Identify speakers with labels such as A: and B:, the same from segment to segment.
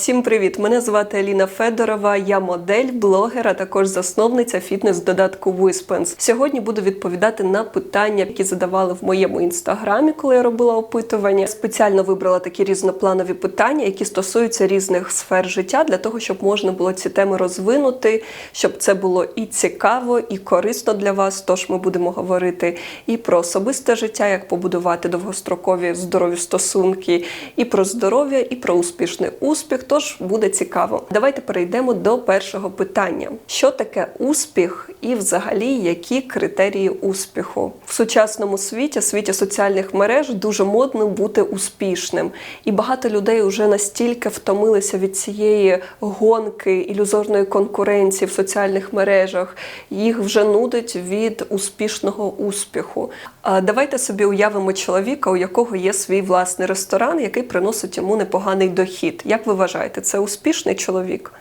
A: Всім привіт! Мене звати Аліна Федорова. Я модель, блогер, а також засновниця фітнес-додатку Wispens. Сьогодні буду відповідати на питання, які задавали в моєму інстаграмі, коли я робила опитування. Спеціально вибрала такі різнопланові питання, які стосуються різних сфер життя, для того, щоб можна було ці теми розвинути, щоб це було і цікаво, і корисно для вас. Тож ми будемо говорити і про особисте життя, як побудувати довгострокові здорові стосунки, і про здоров'я, і про успішний успіх. Тож буде цікаво. Давайте перейдемо до першого питання: що таке успіх, і взагалі які критерії успіху в сучасному світі, світі соціальних мереж, дуже модно бути успішним, і багато людей вже настільки втомилися від цієї гонки ілюзорної конкуренції в соціальних мережах. Їх вже нудить від успішного успіху. Давайте собі уявимо чоловіка, у якого є свій власний ресторан, який приносить йому непоганий дохід. Як ви вважаєте, це успішний чоловік?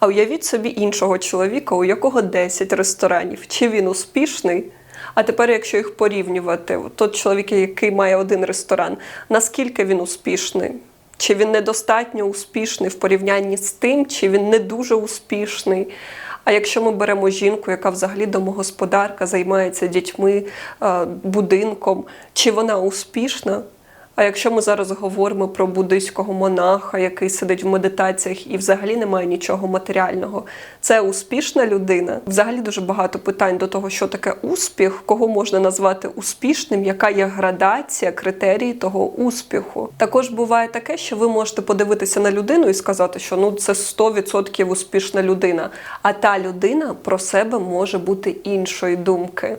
A: А уявіть собі іншого чоловіка, у якого 10 ресторанів. Чи він успішний? А тепер, якщо їх порівнювати, тот чоловік, який має один ресторан, наскільки він успішний? Чи він недостатньо успішний в порівнянні з тим, чи він не дуже успішний? А якщо ми беремо жінку, яка взагалі домогосподарка, займається дітьми, е, будинком, чи вона успішна? А якщо ми зараз говоримо про буддийського монаха, який сидить в медитаціях і взагалі не має нічого матеріального, це успішна людина. Взагалі дуже багато питань до того, що таке успіх, кого можна назвати успішним, яка є градація, критерії того успіху. Також буває таке, що ви можете подивитися на людину і сказати, що ну це 100% успішна людина, а та людина про себе може бути іншої думки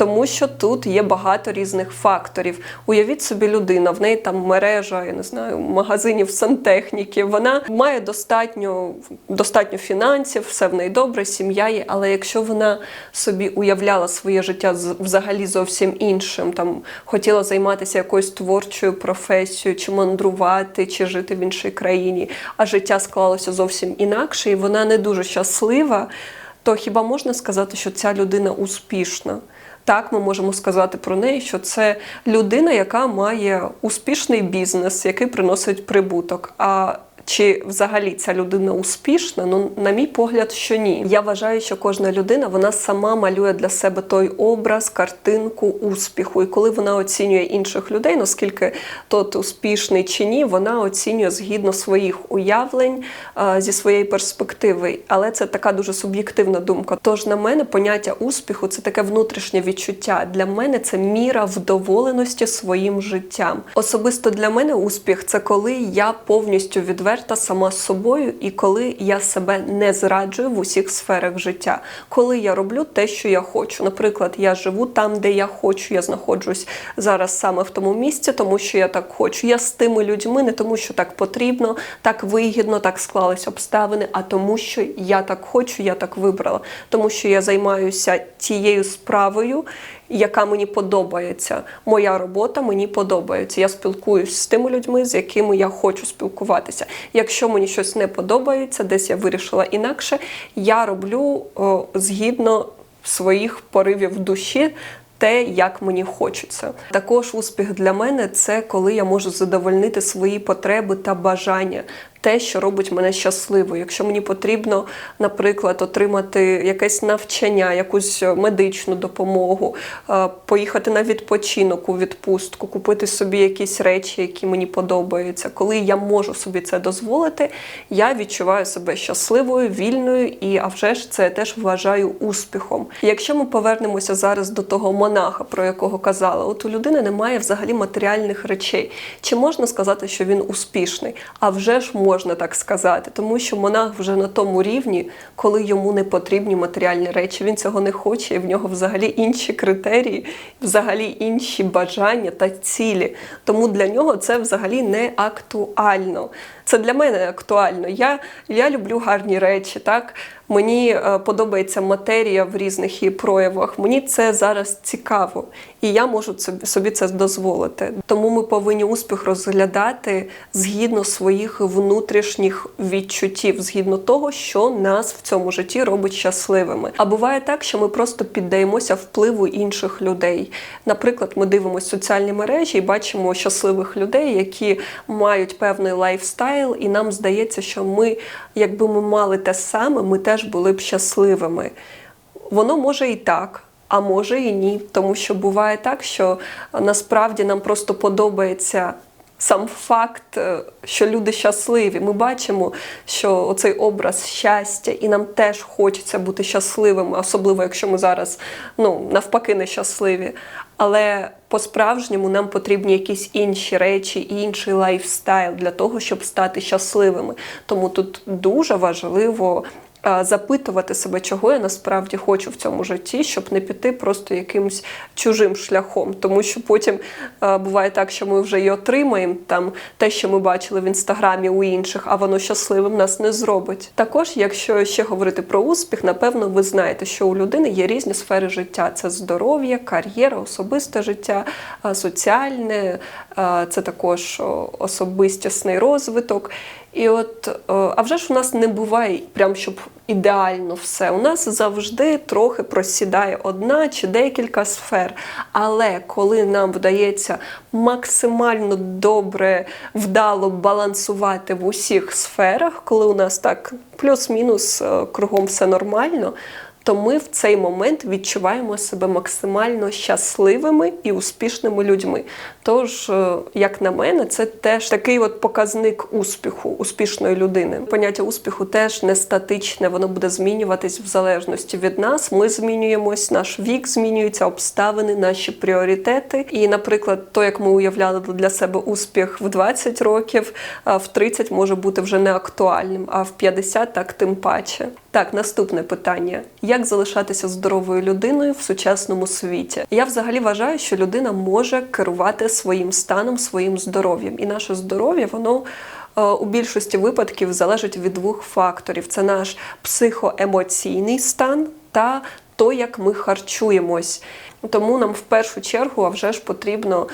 A: тому що тут є багато різних факторів. Уявіть собі, людина, в неї там мережа, я не знаю, магазинів сантехніки. Вона має достатньо достатньо фінансів, все в неї добре, сім'я є. Але якщо вона собі уявляла своє життя взагалі зовсім іншим, там хотіла займатися якоюсь творчою професією, чи мандрувати, чи жити в іншій країні, а життя склалося зовсім інакше, і вона не дуже щаслива. То хіба можна сказати, що ця людина успішна? Так, ми можемо сказати про неї, що це людина, яка має успішний бізнес, який приносить прибуток. А чи взагалі ця людина успішна? Ну, на мій погляд, що ні. Я вважаю, що кожна людина вона сама малює для себе той образ, картинку успіху. І коли вона оцінює інших людей, наскільки тот успішний чи ні, вона оцінює згідно своїх уявлень зі своєї перспективи. Але це така дуже суб'єктивна думка. Тож на мене поняття успіху це таке внутрішнє відчуття. Для мене це міра вдоволеності своїм життям. Особисто для мене успіх це коли я повністю відверта відверта сама з собою, і коли я себе не зраджую в усіх сферах життя, коли я роблю те, що я хочу. Наприклад, я живу там, де я хочу. Я знаходжусь зараз саме в тому місці, тому що я так хочу. Я з тими людьми, не тому, що так потрібно, так вигідно, так склались обставини, а тому, що я так хочу, я так вибрала, тому що я займаюся тією справою яка мені подобається. Моя робота мені подобається. Я спілкуюсь з тими людьми, з якими я хочу спілкуватися. Якщо мені щось не подобається, десь я вирішила інакше, я роблю о, згідно своїх поривів душі. Те, як мені хочеться. Також успіх для мене це коли я можу задовольнити свої потреби та бажання те, що робить мене щасливою. Якщо мені потрібно, наприклад, отримати якесь навчання, якусь медичну допомогу, е, поїхати на відпочинок у відпустку, купити собі якісь речі, які мені подобаються. Коли я можу собі це дозволити, я відчуваю себе щасливою, вільною і а вже ж це теж вважаю успіхом. Якщо ми повернемося зараз до того монаха, про якого казала, от у людини немає взагалі матеріальних речей. Чи можна сказати, що він успішний? А вже ж можна можна так сказати, тому що монах вже на тому рівні, коли йому не потрібні матеріальні речі. Він цього не хоче, і в нього взагалі інші критерії, взагалі інші бажання та цілі. Тому для нього це взагалі не актуально. Це для мене актуально. Я я люблю гарні речі. так? Мені е, подобається матерія в різних її проявах. Мені це зараз цікаво, і я можу собі це дозволити. Тому ми повинні успіх розглядати згідно своїх внутрішніх відчуттів, згідно того, що нас в цьому житті робить щасливими. А буває так, що ми просто піддаємося впливу інших людей. Наприклад, ми дивимося соціальні мережі і бачимо щасливих людей, які мають певний лайфстайл лайфстайл, і нам здається, що ми, якби ми мали те саме, ми теж були б щасливими. Воно може і так. А може і ні, тому що буває так, що насправді нам просто подобається сам факт, е, що люди щасливі. Ми бачимо, що оцей образ щастя, і нам теж хочеться бути щасливими, особливо якщо ми зараз ну, навпаки нещасливі. Але по-справжньому нам потрібні якісь інші речі інший лайфстайл для того, щоб стати щасливими. Тому тут дуже важливо запитувати себе, чого я насправді хочу в цьому житті, щоб не піти просто якимось чужим шляхом. Тому що потім буває так, що ми вже і отримаємо там те, що ми бачили в інстаграмі у інших, а воно щасливим нас не зробить. Також, якщо ще говорити про успіх, напевно, ви знаєте, що у людини є різні сфери життя: це здоров'я, кар'єра, особисте життя, соціальне, це також особистісний розвиток. І от, е, а вже ж у нас не буває прям щоб ідеально все. У нас завжди трохи просідає одна чи декілька сфер. Але коли нам вдається максимально добре, вдало балансувати в усіх сферах, коли у нас так плюс-мінус е, кругом все нормально. То ми в цей момент відчуваємо себе максимально щасливими і успішними людьми. Тож, е, як на мене, це теж такий от показник успіху, успішної людини. Поняття успіху теж не статичне, воно буде змінюватись в залежності від нас. Ми змінюємось, наш вік змінюється, обставини, наші пріоритети. І, наприклад, то, як ми уявляли для себе успіх в 20 років, в 30 може бути вже не актуальним, а в 50 так тим паче. Так, наступне питання: як залишатися здоровою людиною в сучасному світі? Я взагалі вважаю, що людина може керувати своїм станом, своїм здоров'ям, і наше здоров'я воно. е, У більшості випадків залежить від двох факторів: це наш психоемоційний стан та то, як ми харчуємось. Тому нам в першу чергу а вже ж потрібно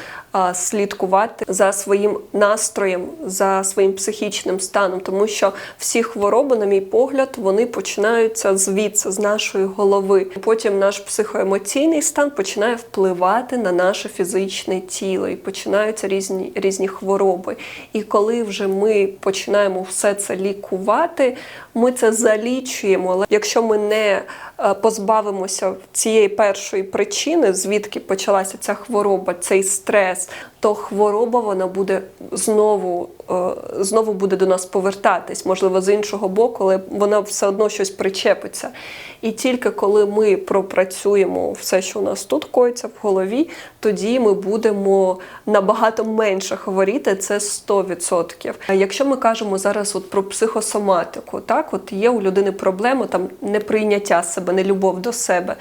A: слідкувати за своїм настроєм, за своїм психічним станом, тому що всі хвороби, на мій погляд, вони починаються звідси, з нашої голови. Потім наш психоемоційний стан починає впливати на наше фізичне тіло, і починаються різні, різні хвороби. І коли вже ми починаємо все це лікувати, ми це залічуємо. Але якщо ми не позбавимося цієї першої причини, звідки почалася ця хвороба, цей стрес, то хвороба вона буде знову, е, знову буде до нас повертатись, можливо, з іншого боку, але вона все одно щось причепиться. І тільки коли ми пропрацюємо все, що у нас тут коїться в голові, тоді ми будемо набагато менше хворіти, це 100%. Якщо ми кажемо зараз от про психосоматику, так от є у людини проблема там неприйняття себе, нелюбов до себе.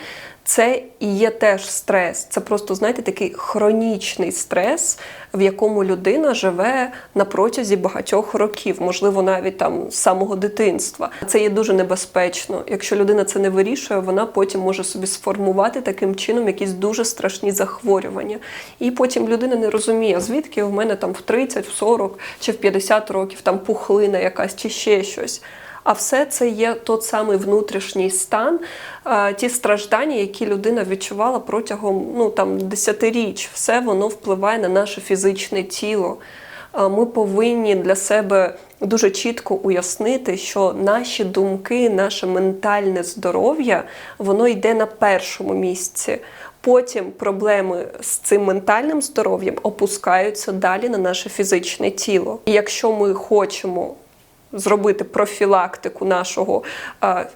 A: Це і є теж стрес. Це просто, знаєте, такий хронічний стрес, в якому людина живе на протязі багатьох років, можливо, навіть там з самого дитинства. Це є дуже небезпечно. Якщо людина це не вирішує, вона потім може собі сформувати таким чином якісь дуже страшні захворювання. І потім людина не розуміє, звідки в мене там в 30, в 40 чи в 50 років там пухлина якась чи ще щось. А все це є тот самий внутрішній стан, ті страждання, які людина відчувала протягом ну там десятиріч. Все воно впливає на наше фізичне тіло. Ми повинні для себе дуже чітко уяснити, що наші думки, наше ментальне здоров'я, воно йде на першому місці. Потім проблеми з цим ментальним здоров'ям опускаються далі на наше фізичне тіло. І якщо ми хочемо зробити профілактику нашого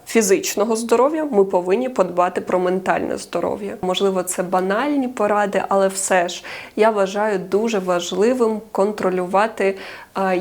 A: фізичного здоров'я, ми повинні подбати про ментальне здоров'я. Можливо, це банальні поради, але все ж я вважаю дуже важливим контролювати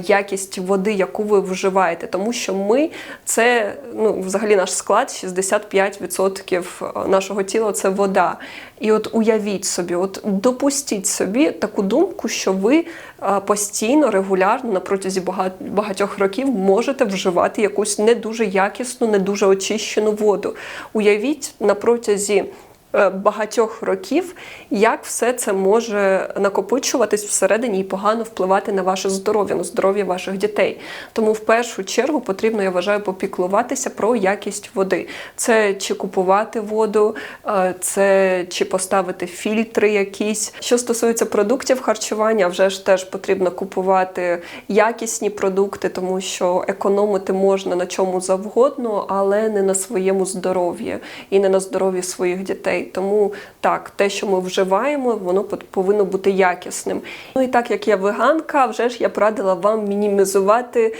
A: якість води, яку ви вживаєте, тому що ми це ну, взагалі наш склад 65% нашого тіла це вода. І от уявіть собі, от допустіть собі таку думку, що ви е, постійно, регулярно на протязі багатьох років можете вживати якусь не дуже якісну, не дуже очищену воду. Уявіть на протязі е, багатьох років, як все це може накопичуватись всередині і погано впливати на ваше здоров'я, на здоров'я ваших дітей. Тому в першу чергу потрібно, я вважаю, попіклуватися про якість води. Це чи купувати воду, е, це чи поставити фільтри якісь. Що стосується продуктів харчування, вже ж теж потрібно купувати якісні продукти, тому що економити можна на чому завгодно, але не на своєму здоров'ї і не на здоров'ї своїх дітей. Тому так, те, що ми вживаємо, воно повинно бути якісним. Ну і так як я веганка, вже ж я порадила вам мінімізувати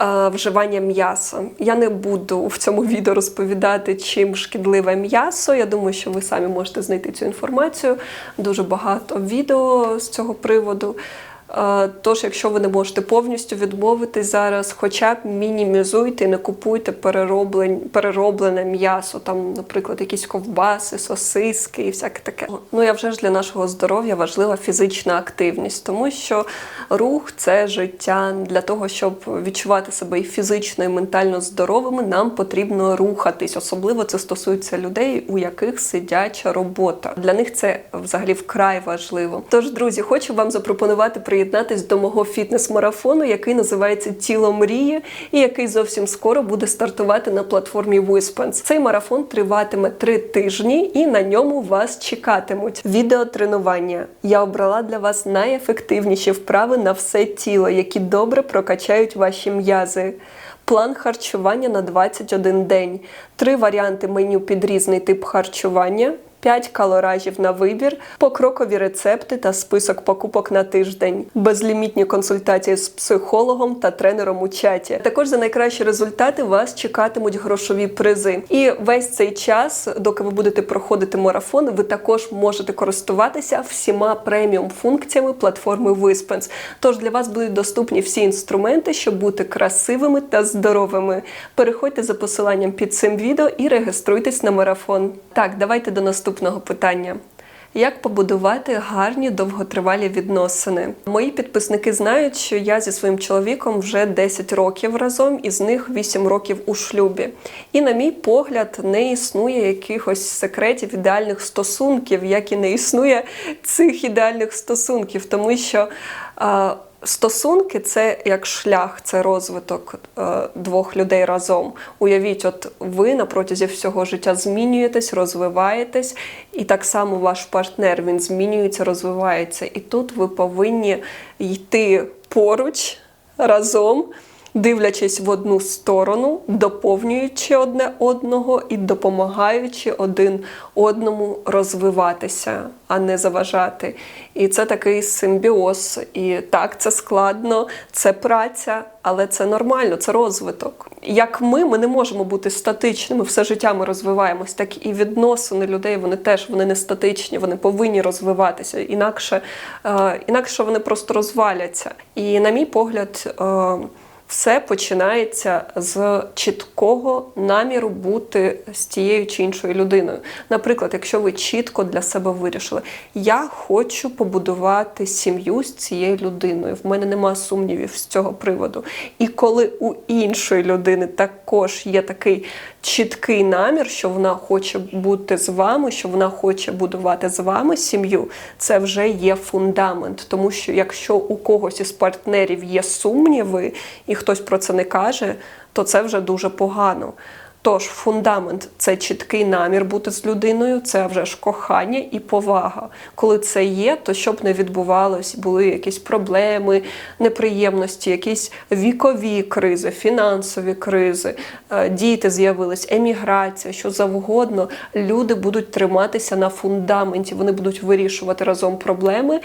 A: е, вживання м'яса. Я не буду в цьому відео розповідати, чим шкідливе м'ясо. Я думаю, що ви самі можете знайти цю інформацію. Дуже багато відео з цього приводу. Е, Тож, якщо ви не можете повністю відмовитись зараз, хоча б мінімізуйте і не купуйте перероблене м'ясо, там, наприклад, якісь ковбаси, сосиски і всяке таке. Ну, я вже ж для нашого здоров'я важлива фізична активність, тому що рух це життя. Для того, щоб відчувати себе і фізично, і ментально здоровими, нам потрібно рухатись. Особливо це стосується людей, у яких сидяча робота. Для них це взагалі вкрай важливо. Тож, друзі, хочу вам запропонувати приєднатись до мого фітнес-марафону, який називається Тіло мрії, і який зовсім скоро буде стартувати на платформі Wispens. Цей марафон триватиме три тижні, і на ньому вас чекатимуть відеотренування. Я обрала для вас найефективніші вправи на все тіло, які добре прокачають ваші м'язи. План харчування на 21 день, три варіанти меню під різний тип харчування. 5 калоражів на вибір, покрокові рецепти та список покупок на тиждень, безлімітні консультації з психологом та тренером у чаті. Також за найкращі результати вас чекатимуть грошові призи. І весь цей час, доки ви будете проходити марафон, ви також можете користуватися всіма преміум функціями платформи Wispens. Тож для вас будуть доступні всі інструменти, щоб бути красивими та здоровими. Переходьте за посиланням під цим відео і реєструйтесь на марафон. Так, давайте до наступного питання. Як побудувати гарні довготривалі відносини? Мої підписники знають, що я зі своїм чоловіком вже 10 років разом, із них 8 років у шлюбі. І, на мій погляд, не існує якихось секретів ідеальних стосунків, як і не існує цих ідеальних стосунків, тому що. а, Стосунки це як шлях, це розвиток е, двох людей разом. Уявіть, от ви на протязі всього життя змінюєтесь, розвиваєтесь, і так само ваш партнер він змінюється, розвивається. І тут ви повинні йти поруч разом, дивлячись в одну сторону, доповнюючи одне одного і допомагаючи один одному розвиватися, а не заважати. І це такий симбіоз. І так, це складно, це праця, але це нормально, це розвиток. Як ми, ми не можемо бути статичними, все життя ми розвиваємось, так і відносини людей вони теж вони не статичні, вони повинні розвиватися. Інакше, е, інакше вони просто розваляться. І на мій погляд. Е, все починається з чіткого наміру бути з тією чи іншою людиною. Наприклад, якщо ви чітко для себе вирішили, я хочу побудувати сім'ю з цією людиною. В мене нема сумнівів з цього приводу. І коли у іншої людини також є такий чіткий намір, що вона хоче бути з вами, що вона хоче будувати з вами сім'ю, це вже є фундамент. Тому що якщо у когось із партнерів є сумніви, і хтось про це не каже, то це вже дуже погано. Тож фундамент це чіткий намір бути з людиною, це вже ж кохання і повага. Коли це є, то щоб не відбувалось, були якісь проблеми, неприємності, якісь вікові кризи, фінансові кризи, е, діти з'явились, еміграція, що завгодно. Люди будуть триматися на фундаменті, вони будуть вирішувати разом проблеми,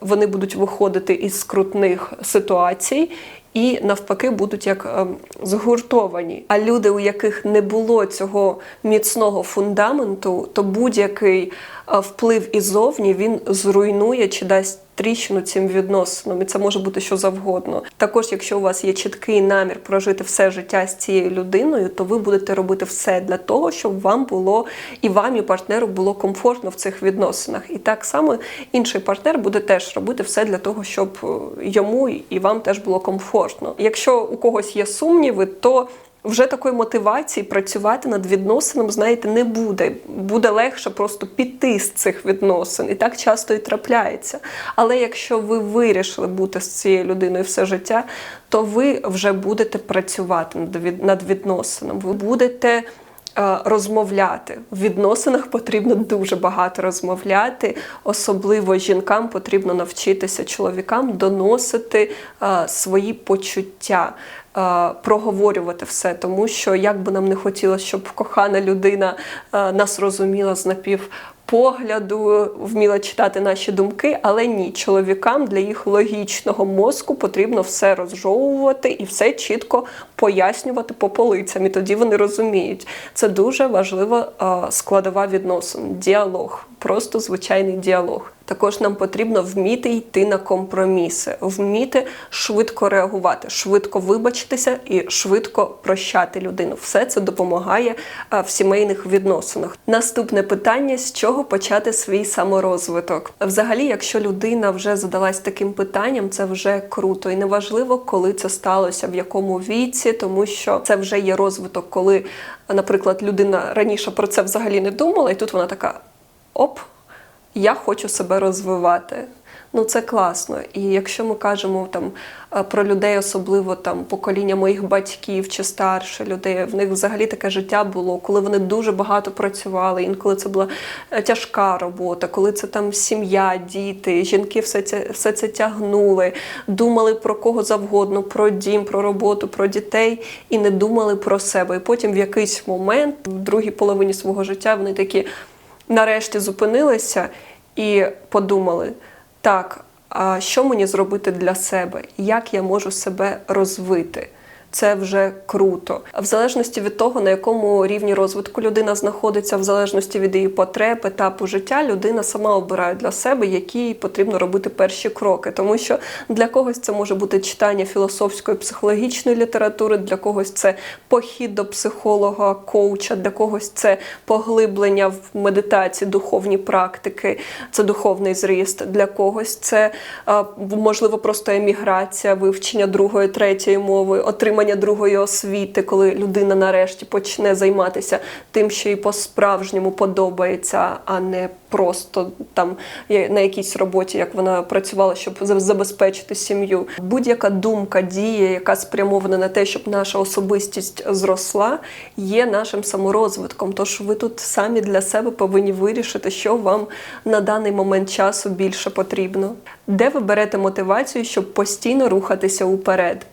A: вони будуть виходити із скрутних ситуацій і навпаки будуть як ем, згуртовані. А люди, у яких не було цього міцного фундаменту, то будь-який вплив іззовні він зруйнує чи дасть тріщину цим відносинам, і це може бути що завгодно. Також, якщо у вас є чіткий намір прожити все життя з цією людиною, то ви будете робити все для того, щоб вам було і вам, і партнеру було комфортно в цих відносинах. І так само інший партнер буде теж робити все для того, щоб е, йому і вам теж було комфортно. Якщо у когось є сумніви, то вже такої мотивації працювати над відносином, знаєте, не буде. Буде легше просто піти з цих відносин. І так часто і трапляється. Але якщо ви вирішили бути з цією людиною все життя, то ви вже будете працювати над відносином. Ви будете розмовляти. В відносинах потрібно дуже багато розмовляти. Особливо жінкам потрібно навчитися чоловікам доносити е, свої почуття. е, Проговорювати все, тому що як би нам не хотілося, щоб кохана людина е, нас розуміла з напівпогляду, вміла читати наші думки, але ні, чоловікам для їх логічного мозку потрібно все розжовувати і все чітко пояснювати по полицям. І тоді вони розуміють. Це дуже важлива складова відносин, діалог, просто звичайний діалог. Також нам потрібно вміти йти на компроміси, вміти швидко реагувати, швидко вибачитися і швидко прощати людину. Все це допомагає е, в сімейних відносинах. Наступне питання: з чого почати свій саморозвиток? Взагалі, якщо людина вже задалась таким питанням, це вже круто, і неважливо, коли це сталося, в якому віці, тому що це вже є розвиток, коли, наприклад, людина раніше про це взагалі не думала, і тут вона така оп я хочу себе розвивати. Ну це класно. І якщо ми кажемо там е, про людей, особливо там покоління моїх батьків чи старше людей, в них взагалі таке життя було, коли вони дуже багато працювали. Інколи це була е, тяжка робота, коли це там сім'я, діти, жінки все це все це тягнули, думали про кого завгодно, про дім, про роботу, про дітей і не думали про себе. І потім в якийсь момент, в другій половині свого життя, вони такі нарешті зупинилися і подумали: так, а що мені зробити для себе? Як я можу себе розвити? Це вже круто. В залежності від того, на якому рівні розвитку людина знаходиться, в залежності від її потреб, етапу життя, людина сама обирає для себе, які потрібно робити перші кроки. Тому що для когось це може бути читання філософської психологічної літератури, для когось це похід до психолога, коуча, для когось це поглиблення в медитації, духовні практики, це духовний зріст. Для когось це можливо просто еміграція, вивчення другої, третьої мови, отримання другої освіти, коли людина нарешті почне займатися тим, що їй по-справжньому подобається, а не просто там на якійсь роботі, як вона працювала, щоб забезпечити сім'ю. Будь-яка думка, дія, яка спрямована на те, щоб наша особистість зросла, є нашим саморозвитком. Тож ви тут самі для себе повинні вирішити, що вам на даний момент часу більше потрібно. Де ви берете мотивацію, щоб постійно рухатися уперед?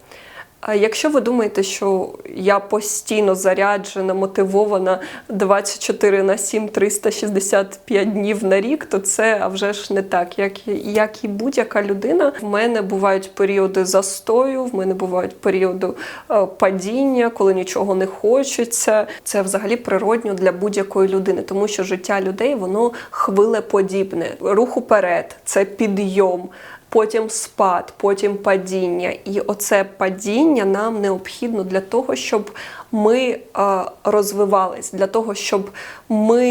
A: А якщо ви думаєте, що я постійно заряджена, мотивована 24 на 7, 365 днів на рік, то це а вже ж не так. Як, як і будь-яка людина, в мене бувають періоди застою, в мене бувають періоди е, падіння, коли нічого не хочеться. Це взагалі природньо для будь-якої людини, тому що життя людей воно хвилеподібне. Рух уперед, це підйом потім спад, потім падіння. І оце падіння нам необхідно для того, щоб ми е, розвивались, для того, щоб ми.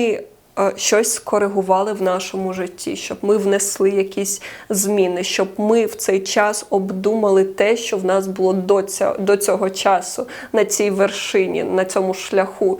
A: е, Щось скоригували в нашому житті, щоб ми внесли якісь зміни, щоб ми в цей час обдумали те, що в нас було до цього, до цього часу на цій вершині, на цьому шляху.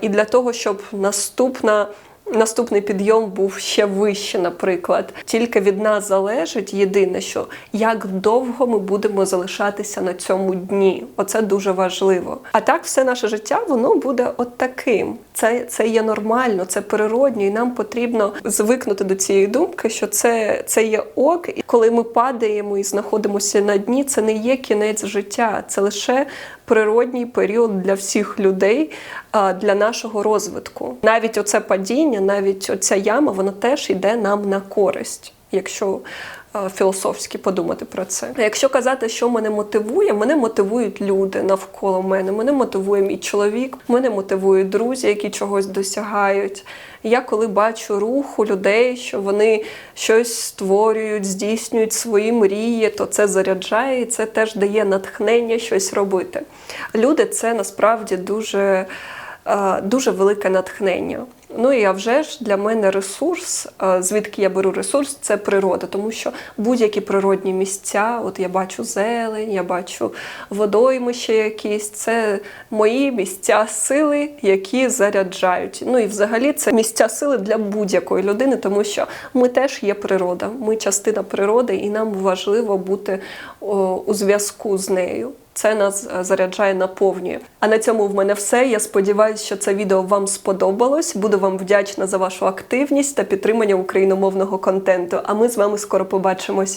A: І для того, щоб наступна наступний підйом був ще вище, наприклад. Тільки від нас залежить єдине, що як довго ми будемо залишатися на цьому дні. Оце дуже важливо. А так, все наше життя воно буде от таким. Це, це є нормально, це природньо, і нам потрібно звикнути до цієї думки, що це, це є ок. І коли ми падаємо і знаходимося на дні, це не є кінець життя, це лише природній період для всіх людей, для нашого розвитку. Навіть оце падіння, навіть оця яма, вона теж йде нам на користь, якщо філософськи подумати про це. Якщо казати, що мене мотивує, мене мотивують люди навколо мене. Мене мотивує мій чоловік, мене мотивують друзі, які чогось досягають. Я коли бачу рух у людей, що вони щось створюють, здійснюють свої мрії, то це заряджає і це теж дає натхнення щось робити. Люди це насправді дуже е, дуже велике натхнення. Ну і а вже ж для мене ресурс, звідки я беру ресурс, це природа, тому що будь-які природні місця, от я бачу зелень, я бачу водоймище якісь, це мої місця сили, які заряджають. Ну і взагалі це місця сили для будь-якої людини, тому що ми теж є природа, ми частина природи, і нам важливо бути у зв'язку з нею. Це нас е, заряджає, наповнює. А на цьому в мене все. Я сподіваюся, що це відео вам сподобалось. Буду вам вдячна за вашу активність та підтримання україномовного контенту. А ми з вами скоро побачимось.